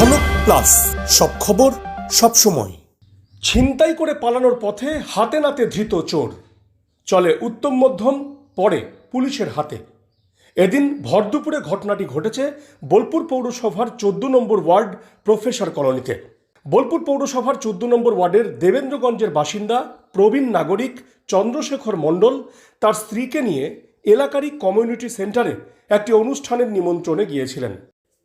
ঝলক প্লাস সব খবর, সব সময়। ছিনতাই করে পালানোর পথে হাতে নাতে ধৃত চোর। চলে উত্তম মধ্যম, পরে পুলিশের হাতে। এদিন ভরদুপুরে ঘটনাটি ঘটেছে বোলপুর পৌরসভার চোদ্দ নম্বর ওয়ার্ড প্রফেসর কলোনিতে। বোলপুর পৌরসভার চোদ্দ নম্বর ওয়ার্ডের দেবেন্দ্রগঞ্জের বাসিন্দা, প্রবীণ নাগরিক চন্দ্রশেখর মণ্ডল তার স্ত্রীকে নিয়ে এলাকারই কমিউনিটি সেন্টারে একটি অনুষ্ঠানের নিমন্ত্রণে গিয়েছিলেন।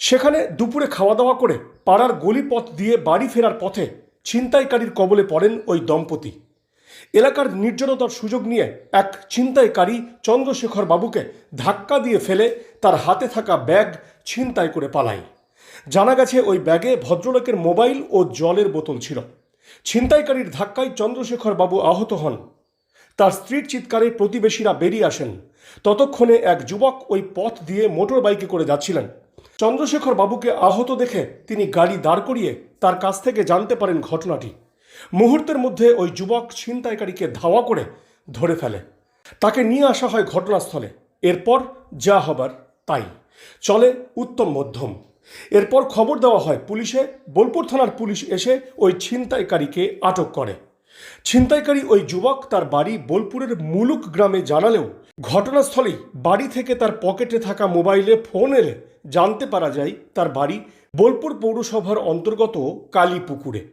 সেখানে দুপুরে খাওয়া দাওয়া করে পাড়ার গলিপথ দিয়ে বাড়ি ফেরার পথে ছিনতাইকারীর কবলে পড়েন ওই দম্পতি। এলাকার নির্জনতার সুযোগ নিয়ে এক ছিনতাইকারী চন্দ্রশেখর বাবুকে ধাক্কা দিয়ে ফেলে তার হাতে থাকা ব্যাগ ছিনতাই করে পালায়। জানা গেছে ওই ব্যাগে ভদ্রলোকের মোবাইল ও জলের বোতল ছিল। ছিনতাইকারীর ধাক্কায় চন্দ্রশেখর বাবু আহত হন। তার স্ত্রীর চিৎকারে প্রতিবেশীরা বেরিয়ে আসেন। ততক্ষণে এক যুবক ওই পথ দিয়ে মোটর বাইকে করে যাচ্ছিলেন। চন্দ্রশেখর বাবুকে আহত দেখে তিনি গাড়ি দাঁড় করিয়ে তার কাছ থেকে জানতে পারেন ঘটনাটি। মুহূর্তের মধ্যে ওই যুবক ছিনতাইকারীকে ধাওয়া করে ধরে ফেলে। তাকে নিয়ে আসা হয় ঘটনাস্থলে। এরপর যা হবার তাই। চলে উত্তম মধ্যম। এরপর খবর দেওয়া হয় পুলিশে। বোলপুর থানার পুলিশ এসে ওই ছিনতাইকারীকে আটক করে। ছিনতাইকারী ওই যুবক তার বাড়ি বোলপুরের মুলুক গ্রামে জানালেও ঘটনাস্থলেই বাড়ি থেকে তার পকেটে থাকা মোবাইলে ফোন এলে জানতে পারা যায় তার বাড়ি বোলপুর পৌরসভার অন্তর্গত কালীপুকুরে।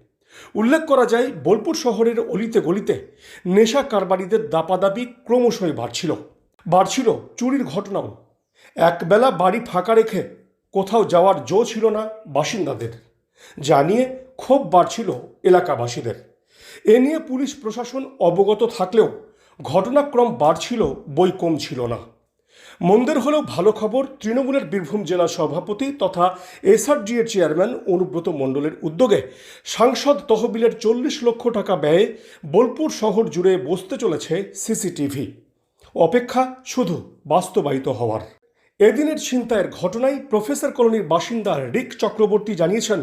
উল্লেখ করা যায়, বোলপুর শহরের অলিতে গলিতে নেশা কারবারিদের দাপাদাপি ক্রমশই বাড়ছিল। বাড়ছিল চুরির ঘটনাও। একবেলা বাড়ি ফাঁকা রেখে কোথাও যাওয়ার জো ছিল না বাসিন্দাদের। যা নিয়ে ক্ষোভ বাড়ছিল এলাকাবাসীদের। এ নিয়ে পুলিশ প্রশাসন অবগত থাকলেও ঘটনাক্রম বাড়ছিল, বই কম ছিল না। মন্দের হলেও ভালো খবর তৃণমূলের বীরভূম জেলা সভাপতি তথা এসআরজি এর চেয়ারম্যান অনুব্রত মণ্ডলের উদ্যোগে সাংসদ তহবিলের চল্লিশ লক্ষ টাকা ব্যয়ে বোলপুর শহর জুড়ে বসতে চলেছে সিসিটিভি অপেক্ষা শুধু বাস্তবায়িত হওয়ার। এদিনের ছিনতাইয়ের ঘটনায় প্রফেসর কলোনির বাসিন্দা রিক চক্রবর্তী জানিয়েছেন,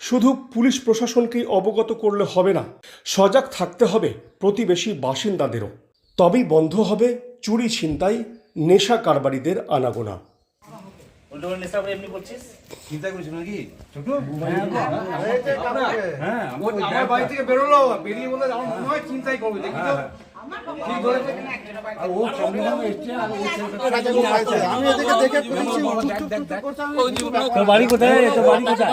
শুধু পুলিশ প্রশাসনকেই অবগত করলে হবে না, সজাগ থাকতে হবে প্রতিবেশী বাসিন্দাদেরও। তবেই বন্ধ হবে চুরি ছিনতাই নেশা কারবারিদের আনাগোনা হ্যাঁ বাড়ি থেকে বেরোলো বেরিয়ে বলে আমার মনে হয় চিন্তাই করবে দেখি তো ঠিক ধরেছে আর ও সংবিধান এসছে আর ও ছেলেটা আমি এদিকে দেখে করেছি তোর বাড়ি কোথায় বাড়ি কোথায়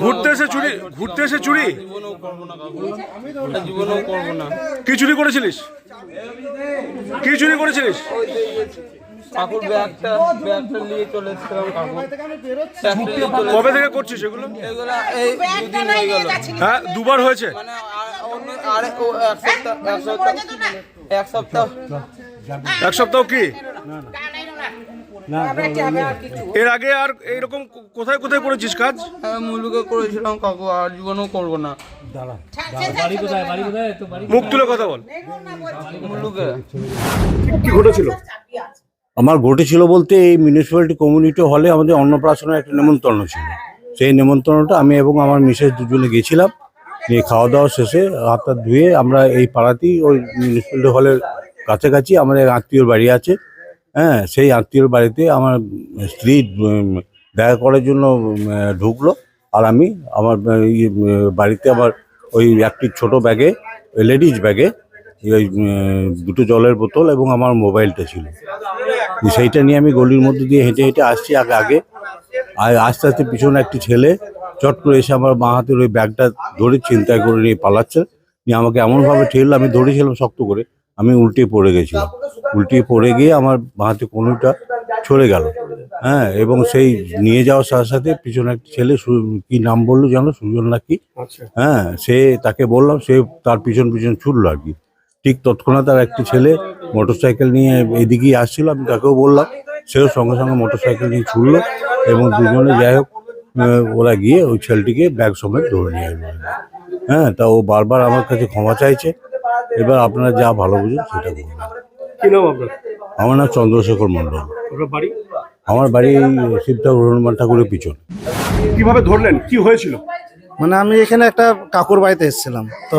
ঘুরতে এসে চুরি ঘুরতে এসে চুরি? জীবনেও করব না কি চুরি করেছিলিস? কি চুরি করেছিলিস? কাকুর ব্যাগটা ব্যাগটা নিয়ে চলে এসেছিলাম কাকু ব্যাগটা নিয়ে চলে কবে থেকে করছিস এগুলো? এগুলা এই দুদিন হয়ে গেল। হ্যাঁ দুবার হয়েছে। মানে আর- ও এক সপ্তাহ এক সপ্তাহ এক সপ্তাহ এক সপ্তাহ কি? এর আগে আর এইরকম কোথায় কোথায় করেছিস কাজ? হ্যাঁ মুলুকে করেছিলাম কাকু আর জীবনেও করব না। মুখ তুলে কথা বল। মুলুকে কি ঘটেছিল? আমার ঘটেছিল বলতে এই মিউনিসিপ্যালিটি কমিউনিটি হলে আমাদের অন্নপ্রাশনের একটা নেমন্তন্ন ছিল। সেই নেমন্তন্নটা আমি এবং আমার মিসেস দুজনে গেছিলাম। নিয়ে খাওয়া দাওয়া শেষে হাত হাত ধুয়ে আমরা এই পাড়াতেই ওই মিউনিসিপ্যালিটি হলের কাছাকাছি আমাদের আত্মীয়র বাড়ি আছে। হ্যাঁ সেই আত্মীয়র বাড়িতে আমার স্ত্রী দেখা করার জন্য ঢুকলো আর আমি আমার বাড়িতে আমার ওই একটি ছোট ব্যাগে লেডিস ব্যাগে ওই দুটো জলের বোতল এবং আমার মোবাইলটা ছিল। সেইটা নিয়ে আমি গলির মধ্যে দিয়ে হেঁটে হেঁটে আসছি আগে আগে। আর আস্তে আস্তে পিছনে একটি ছেলে চট করে এসে আমার বাঁ হাতের ওই ব্যাগটা ধরে চিন্তায় করে নিয়ে পালাচ্ছে, নিয়ে আমাকে এমনভাবে ঠেললো, আমি ধরেছিলাম শক্ত করে, আমি উল্টে পড়ে গেছিলাম। উল্টে পড়ে গিয়ে আমার হাতে কোনোটা ছড়ে গেল। হ্যাঁ এবং সেই নিয়ে যাওয়ার সাথে সাথে পিছনে একটা ছেলে কি নাম বলল জানো? সুজন নাকি হ্যাঁ সে তাকে বললাম সে তার পিছন পিছন ছুটলো আর কি। ঠিক তৎক্ষণাৎ তার একটি ছেলে মোটরসাইকেল নিয়ে এদিকেই আসছিল আমি তাকেও বললাম সেও সঙ্গে সঙ্গে মোটরসাইকেল নিয়ে ছুটলো এবং দুজনে যাই হোক ওরা গিয়ে ওই ছেলেটিকে ব্যাগ সমেত ধরে নিয়ে এলো। হ্যাঁ তা ও বারবার আমার কাছে ক্ষমা চাইছে। এবার আপনারা যা ভালো বুঝুন সেটা করুন। কি নাম আপনার? আমার নাম চন্দ্রশেখর মণ্ডল। আপনার বাড়ি? আমার বাড়ি শিব ঠাকুর হনুমান ঠাকুরের পিছন। কীভাবে ধরলেন? কি হয়েছিল? মানে আমি এখানে একটা কাকুর বাড়িতে এসেছিলাম। তো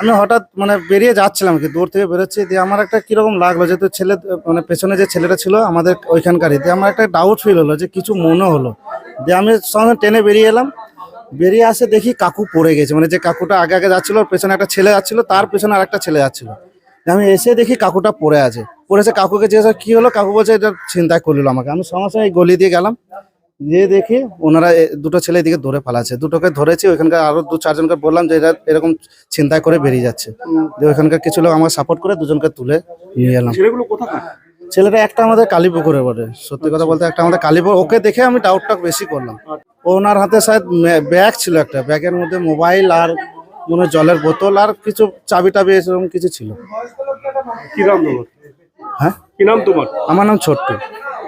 আমি হঠাৎ মানে বেরিয়ে যাচ্ছিলাম কি দূর থেকে বেরোচ্ছি। দিয়ে আমার একটা কীরকম লাগল যেহেতু ছেলে মানে পেছনে যে ছেলেটা ছিল আমাদের ওইখানকারই। দিয়ে আমার একটা ডাউট ফিল হলো যে কিছু মনে হলো। দিয়ে আমি সঙ্গে ট্রেনে বেরিয়ে এলাম। বেরিয়ে আসে দেখি কাকু পড়ে গেছে। মানে যে কাকুটা আগে আগে যাচ্ছিল পেছনে একটা ছেলে যাচ্ছিল তার পেছনে আর একটা ছেলে যাচ্ছিল। আমি এসে দেখি কাকুটা পড়ে আছে। পড়েছে কাকুকে জিজ্ঞাসা কি হলো? কাকু বলছে এটা চিন্তায় করল আমাকে। আমি সঙ্গে সঙ্গে এই গলি দিয়ে গেলাম। গিয়ে দেখি ওনারা দুটো ছেলে এদিকে ধরে ফেলাচ্ছে দুটোকে ধরেছি ওইখানকার আরও দু চারজনকে বললাম যে এটা এরকম চিন্তায় করে বেরিয়ে যাচ্ছে। যে ওইখানকার কিছু লোক আমাকে সাপোর্ট করে দুজনকে তুলে নিয়ে এলাম। ছেলেটা একটা আমাদের কালীপুকুরে বটে। সত্যি কথা বলতে একটা আমাদের কালীপুর ওকে দেখে আমি ডাউটটা বেশি করলাম। ওনার হাতে শায়দ ব্যাগ ছিল একটা। ব্যাগের মধ্যে মোবাইল আর মনে জলের বোতল আর কিছু চাবি টাবি এরকম কিছু ছিল। কি নাম তোমার? হ্যাঁ? কি নাম তোমার? আমার নাম ছোট্ট।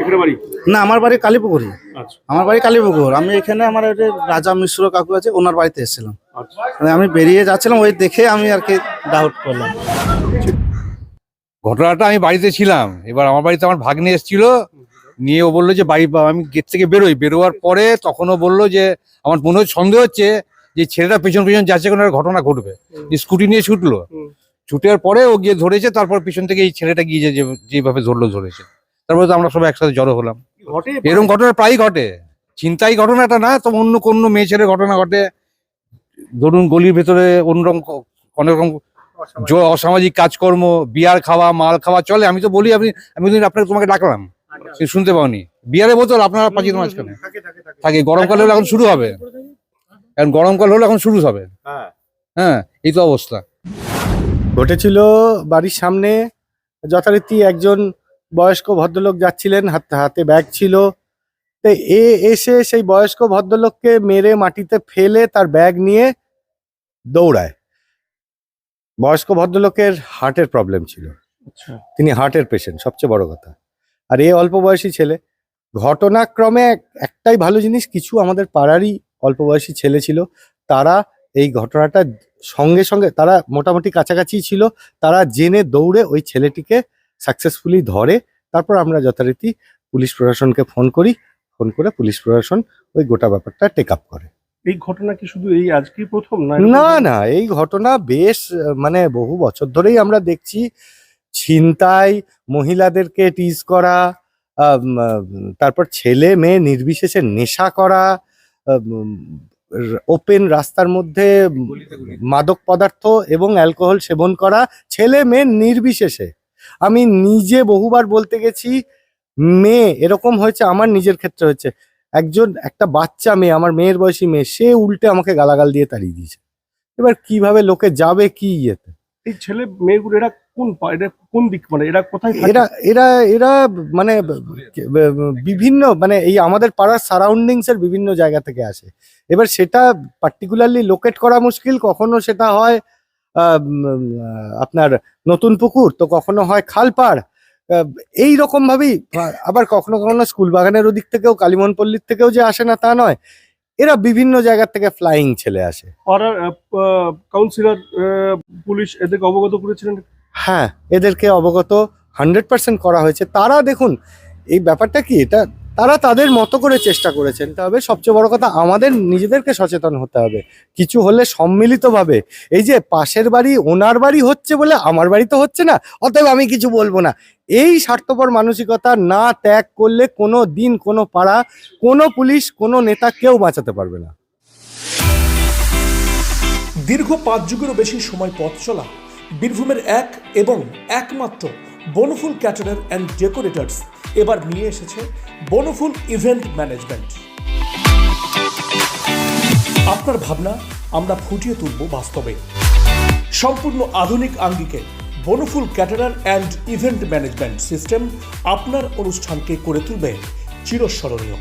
এখানে বাড়ি? না আমার বাড়ি কালীপুকুরি। আচ্ছা। আমার বাড়ি কালীপুকুর। আমি এখানে আমার ওই রাজা মিশ্র কাকু আছে ওনার বাড়িতে এসেছিলাম। আচ্ছা। মানে আমি বেরিয়ে যাচ্ছিলাম ওই দেখে আমি আর কি ডাউট করলাম। ঘটনাটা আমি বাড়িতে ছিলাম। এবার আমার বাড়িতে আমার ভাগ্নে এসেছিল। নিয়ে ও বলল যে বাড়ি আমি গেট থেকে বেরোই। বেরোয়ার পরে তখনও বলল যে আমার মনে হচ্ছে সন্দেহ হচ্ছে যে ছেলেটা পেছন পেছন যাচ্ছে কোনো ঘটনা ঘটবে। যে স্কুটি নিয়ে ছুটলো। ছুটার পরে ও গিয়ে ধরেছে তারপর পিছন থেকে এই ছেলেটা গিয়ে যেভাবে ধরলো ধরেছে। তারপরে তো আমরা সবাই একসাথে জড়ো হলাম। এরকম ঘটনা প্রায়ই ঘটে। চিন্তাই ঘটনাটা না তো অন্য কোনো মেয়ে ছেলের ঘটনা ঘটে। ধরুন গলির ভেতরে অন্যরকম ক- অনেক রকম জ- অসামাজিক কাজকর্ম বিয়ার খাওয়া মাল খাওয়া চলে। আমি তো বলি আপনি আমি আপনাকে তোমাকে ডাকলাম। কিন্তু শুনতে পাওনি। বিয়ারের বোতল আপনারা পাঁচিল মাঝখানে থাকে গরমকালে এখন শুরু হবে। এখন গরমকাল হলে এখন শুরু হবে। হ্যাঁ। হ্যাঁ এই তো অবস্থা। ঘটেছিল বাড়ির সামনে যথারীতি একজন বয়স্ক ভদ্রলোক যাচ্ছিলেন হাতে হাতে ব্যাগ ছিল। তো এ এসে সেই বয়স্ক ভদ্রলোককে মেরে মাটিতে ফেলে তার ব্যাগ নিয়ে দৌড়ায়। বয়স্ক ভদ্রলোকের হার্টের প্রবলেম ছিল। তিনি হার্টের পেশেন্ট সবচেয়ে বড় কথা। আর এ অল্প বয়সী ছেলে। ঘটনাক্রমে এক- একটাই ভালো জিনিস কিছু আমাদের পাড়ারই অল্প বয়সী ছেলে ছিল তারা এই ঘটনাটা সঙ্গে সঙ্গে তারা মোটামুটি কাছাকাছি ছিল তারা জেনে দৌড়ে ওই ছেলেটিকে সাকসেসফুলি ধরে। তারপর আমরা যথারীতি পুলিশ প্রশাসনকে ফোন করি ফোন করে পুলিশ প্রশাসন ওই গোটা ব্যাপারটা টেক আপ করে। এই ঘটনা কি শুধু এই আজকেই প্রথম না না না এই ঘটনা বেশ মানে বহু বছর ধরেই আমরা দেখছি। ছিনতাই মহিলাদেরকে টিজ করা তারপর ছেলে মেয়ে নির্বিশেষে নেশা করা ওপেন রাস্তার মধ্যে মাদক পদার্থ এবং অ্যালকোহল সেবন করা ছেলে মেয়ে নির্বিশেষে। আমি নিজে বহুবার বলতে গেছি, মেয়ে, এরকম হয়েছে, আমার নিজের ক্ষেত্রে হয়েছে। একজন, একটা বাচ্চা মেয়ে, আমার মেয়ের বয়সী মেয়ে, সে উল্টে আমাকে গালাগাল দিয়ে তাড়িয়ে দিয়েছে। এবার কীভাবে লোকে যাবে কি ইয়েতে? এই ছেলে মেয়েগুলো এরা কোন এরা কোন দিক মানে এরা কোথায় এরা এরা এরা মানে বিভিন্ন মানে এই আমাদের পাড়ার সারাউন্ডিংস এর বিভিন্ন জায়গা থেকে আসে। এবার সেটা পার্টিকুলারলি লোকেট করা মুশকিল, কখনো সেটা হয় আপনার নতুন পুকুর, তো কখনো হয় খালপাড় এই রকম ভাবেই আবার কখনো কখনো স্কুল বাগানের ওদিক থেকেও কালিমন পল্লীর থেকেও যে আসে না তা নয়। এরা বিভিন্ন জায়গা থেকে ফ্লাইং ছেলে আসে। পাড়ার কাউন্সিলর পুলিশ এদেরকে অবগত করেছিলেন? হ্যাঁ এদেরকে অবগত হান্ড্রেড পার্সেন্ট করা হয়েছে। তারা দেখুন এই ব্যাপারটা কি? এটা তারা তাদের মতো করে চেষ্টা করেছেন। তবে সবচেয়ে বড় কথা, আমাদের নিজেদেরকে সচেতন হতে হবে। কিছু হলে সম্মিলিতভাবে। এই যে পাশের বাড়ি, ওনার বাড়ি হচ্ছে বলে আমার বাড়ি তো হচ্ছে না, অতএব আমি কিছু বলব না। এই স্বার্থপর মানসিকতা না ত্যাগ করলে কোনো দিন, কোনো পাড়া, কোনো পুলিশ, কোনো নেতা কেউ বাঁচাতে পারবে না। দীর্ঘ পাঁচ যুগেরও বেশি সময় পথ চলা, বীরভূমের এক এবং একমাত্র বনফুল ক্যাটারার অ্যান্ড ডেকোরেটার্স এবার নিয়ে এসেছে বনফুল ইভেন্ট ম্যানেজমেন্ট আপনার ভাবনা, আমরা ফুটিয়ে তুলব বাস্তবে। সম্পূর্ণ আধুনিক আঙ্গিকে Bonoful caterer and event management system আপনার অনুষ্ঠানকে করে তুলবে চিরস্মরণীয়।